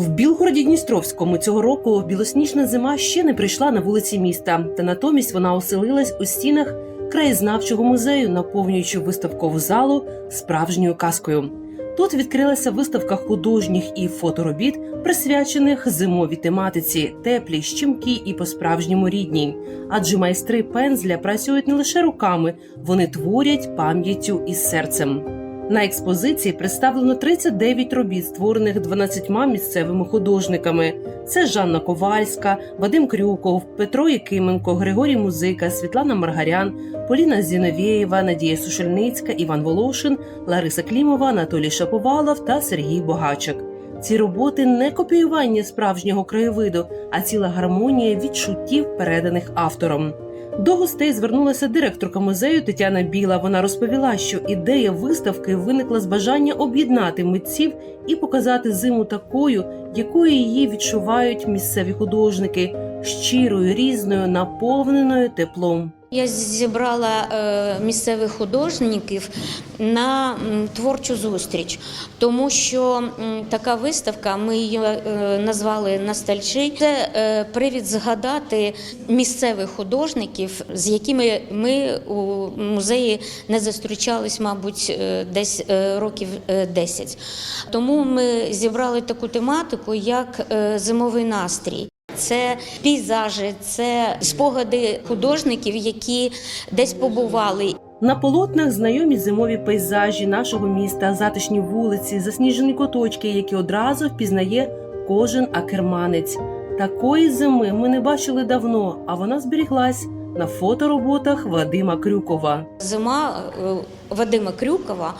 В Білгороді Дністровському цього року білосніжна зима ще не прийшла на вулиці міста, та натомість вона оселилась у стінах краєзнавчого музею, наповнюючи виставкову залу справжньою казкою. Тут відкрилася виставка художніх і фоторобіт, присвячених зимовій тематиці, теплій, щемкі і по-справжньому рідній. Адже майстри пензля працюють не лише руками, вони творять пам'яттю і серцем. На експозиції представлено 39 робіт, створених 12 місцевими художниками. Це Жанна Ковальська, Вадим Крюков, Петро Якименко, Григорій Музика, Світлана Маргарян, Поліна Зіновєєва, Надія Сушельницька, Іван Волошин, Лариса Клімова, Анатолій Шаповалов та Сергій Богачик. Ці роботи не копіювання справжнього краєвиду, а ціла гармонія відчуттів, переданих автором. До гостей звернулася директорка музею Тетяна Біла. Вона розповіла, що ідея виставки виникла з бажання об'єднати митців і показати зиму такою, якою її відчувають місцеві художники, щирою, різною, наповненою теплом. Я зібрала е, місцевих художників на творчу зустріч, тому що така виставка, ми її е, назвали Настальчий. Це е, привід згадати місцевих художників, з якими ми у музеї не зустрічались, мабуть, десь років е, 10. Тому ми зібрали таку тематику, як зимовий настрій. Це пейзажі, це спогади художників, які десь побували. На полотнах знайомі зимові пейзажі нашого міста, затишні вулиці, засніжені куточки, які одразу впізнає кожен акерманець. Такої зими ми не бачили давно, а вона зберіглась на фотороботах Вадима Крюкова. Зима е, Вадима Крюкова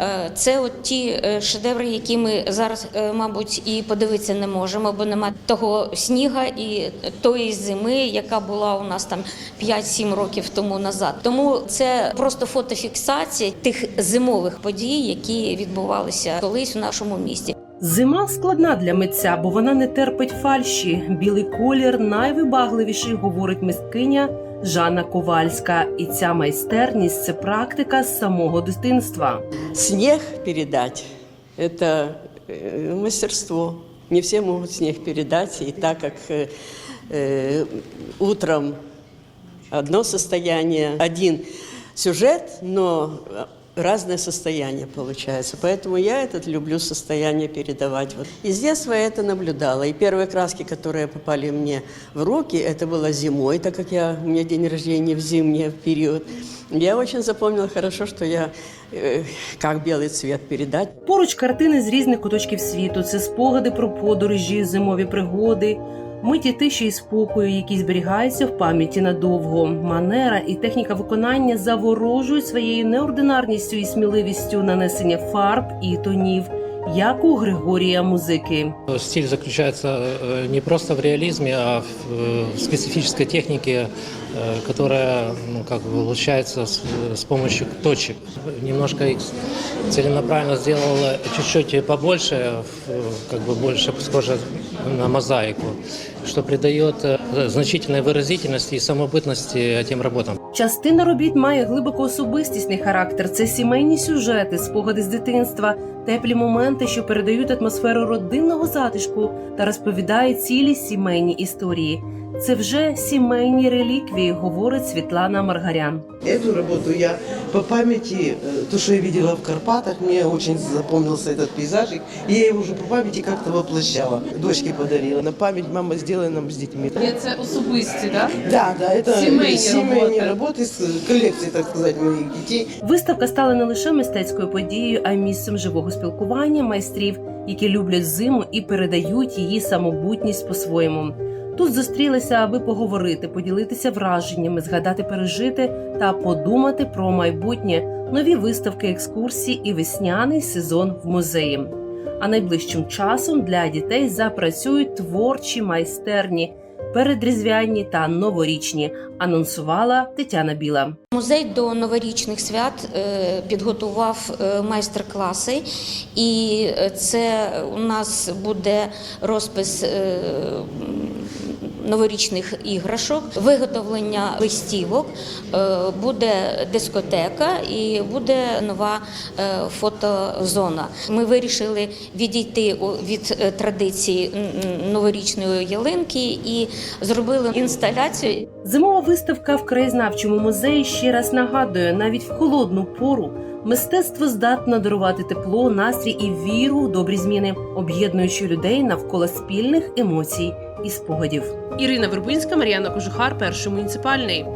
е, це от ті е, шедеври, які ми зараз, мабуть, і подивитися не можемо, бо немає того сніга і тої зими, яка була у нас там 5-7 років тому назад. Тому це просто фотофіксація тих зимових подій, які відбувалися колись у нашому місті. Зима складна для митця, бо вона не терпить фальші. Білий колір найвибагливіший, говорить мисткиня Жанна Ковальська. І ця майстерність це практика з самого дитинства. Снег передать – это э, мастерство. Не все могут снег передать, и так как э, э, утром одно состояние, один сюжет, но разное состояние получается. Поэтому я этот люблю состояние передавать. Вот. И с детства я это наблюдала. И первые краски, которые попали мне в руки, это было зимой, так как я, у меня день рождения в зимний период. Я очень запомнила хорошо, что я э, как белый цвет передать. Поруч картини з різних куточків світу. Це спогади про подорожі, зимові пригоди, миті тиші і спокою, які зберігаються в пам'яті надовго. Манера і техніка виконання заворожують своєю неординарністю і сміливістю нанесення фарб і тонів, як у Григорія музики. Стиль заключается э, не просто в реализме, а в э, специфической технике, э, которая ну, как бы получается с, с помощью точек. Немножко их целенаправленно сделала чуть-чуть побольше, в- как бы больше схоже на мозаику, что придает э, значительной выразительности и самобытности этим работам. Частина робіт має глибоко особистісний характер. Це сімейні сюжети, спогади з дитинства, теплі моменти, що передають атмосферу родинного затишку та розповідають цілі сімейні історії. Це вже сімейні реліквії, говорить Світлана Маргарян. Эту работу я по памяти, э, то, что я видела в Карпатах, мне очень запомнился этот пейзажик. И я его уже по памяти как-то воплощала. Дочке подарила. На память мама сделай нам с детьми. Це особисті, так? Да, да, это Семейные семейные работы. работы с коллекции, так сказать, моих детей. Виставка стала не лише мистецькою подією, а й місцем живого спілкування майстрів, які люблять зиму і передають її самобутність по-своєму. Тут зустрілися, аби поговорити, поділитися враженнями, згадати пережити та подумати про майбутнє, нові виставки, екскурсії і весняний сезон в музеї. А найближчим часом для дітей запрацюють творчі майстерні, передріздвяні та новорічні, анонсувала Тетяна Біла. Музей до новорічних свят е, підготував е, майстер-класи, і е, це у нас буде розпис новорічних іграшок, виготовлення листівок, е, буде дискотека і буде нова е, фотозона. Ми вирішили відійти від е, традиції новорічної ялинки і зробили інсталяцію. Зимова виставка в краєзнавчому музеї ще раз нагадує, навіть в холодну пору мистецтво здатно дарувати тепло, настрій і віру у добрі зміни, об'єднуючи людей навколо спільних емоцій і спогадів. Ірина Вербинська, Мар'яна Кожухар, перший муніципальний.